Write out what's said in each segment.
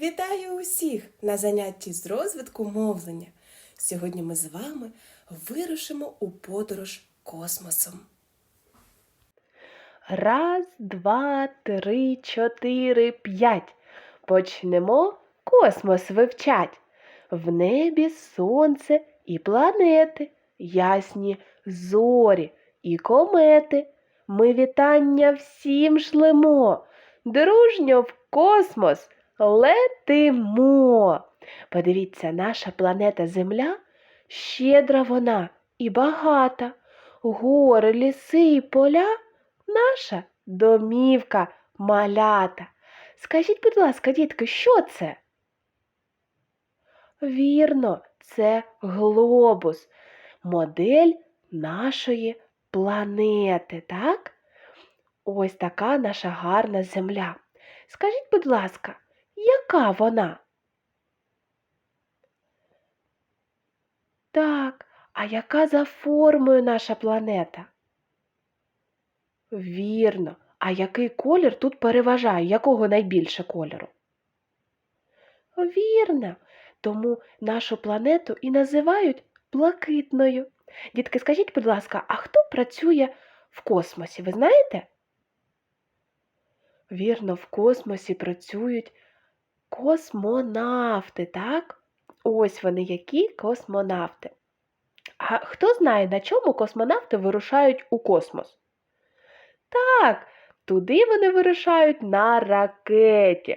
Вітаю усіх на занятті з розвитку мовлення. Сьогодні ми з вами вирушимо у подорож космосом. Раз, два, три, чотири, п'ять. Почнемо космос вивчать. В небі сонце і планети, ясні зорі і комети. Ми вітання всім шлемо. Дружньо в космос летимо. Подивіться, наша планета Земля щедра вона і багата. Гори, ліси і поля наша домівка малята. Скажіть, будь ласка, дітки, що це? Вірно, це глобус, модель нашої планети, так? Ось така наша гарна земля. Скажіть, будь ласка, яка вона? Так, а яка за формою наша планета? Вірно. А який колір тут переважає? Якого найбільше кольору? Вірно. Тому нашу планету і називають блакитною. Дітки, скажіть, будь ласка, а хто працює в космосі? Ви знаєте? Вірно, в космосі працюють космонавти, так? Ось вони які космонавти. А хто знає, на чому космонавти вирушають у космос? Так, туди вони вирушають на ракеті.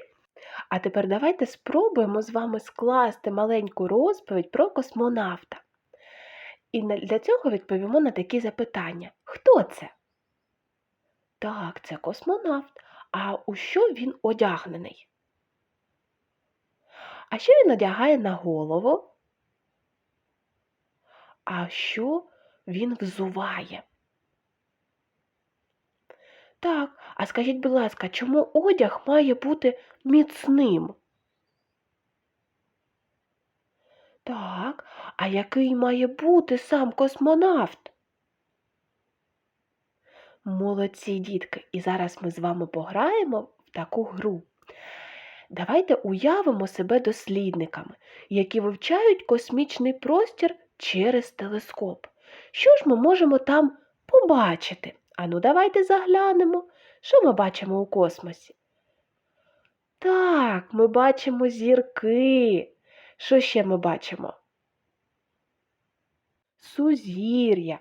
А тепер давайте спробуємо з вами скласти маленьку розповідь про космонавта. І для цього відповімо на такі запитання. Хто це? Так, це космонавт. А у що він одягнений? А що він одягає на голову? А що він взуває? Так, а скажіть, будь ласка, чому одяг має бути міцним? Так, а який має бути сам космонавт? Молодці, дітки, і зараз ми з вами пограємо в таку гру. Давайте уявимо себе дослідниками, які вивчають космічний простір через телескоп. Що ж ми можемо там побачити? Ану, давайте заглянемо. Що ми бачимо у космосі? Так, ми бачимо зірки. Що ще ми бачимо? Сузір'я.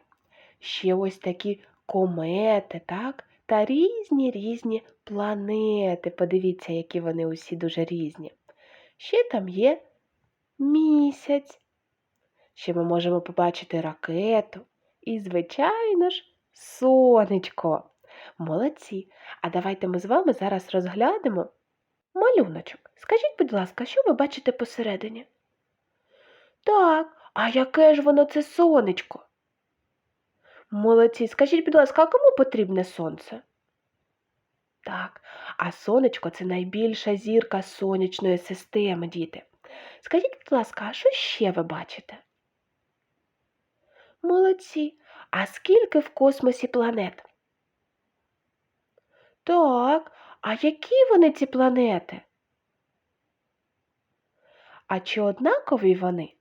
Ще ось такі комети, так? Та різні різні планети. Подивіться, які вони усі дуже різні. Ще там є місяць. Ще ми можемо побачити ракету. І, звичайно ж, сонечко. Молодці. А давайте ми з вами зараз розглянемо малюночок. Скажіть, будь ласка, що ви бачите посередині? Так, а яке ж воно це сонечко? Молодці, скажіть, будь ласка, а кому потрібне сонце? Так, а сонечко це найбільша зірка сонячної системи, діти. Скажіть, будь ласка, а що ще ви бачите? Молодці. А скільки в космосі планет? Так, а які вони ці планети? А чи однакові вони?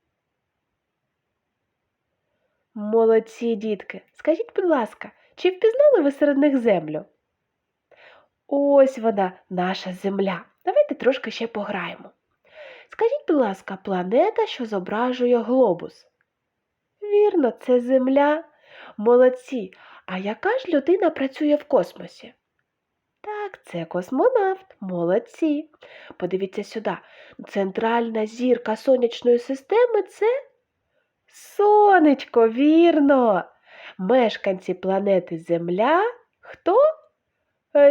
Молодці, дітки. Скажіть, будь ласка, чи впізнали ви серед них землю? Ось вона, наша земля. Давайте трошки ще пограємо. Скажіть, будь ласка, планета, що зображує глобус. Вірно, це Земля. Молодці. А яка ж людина працює в космосі? Так, це космонавт. Молодці. Подивіться сюди. Центральна зірка сонячної системи це сонечко, вірно. Мешканці планети Земля. Хто?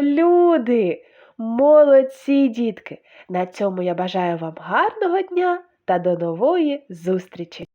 Люди. Молодці, дітки. На цьому я бажаю вам гарного дня та до нової зустрічі!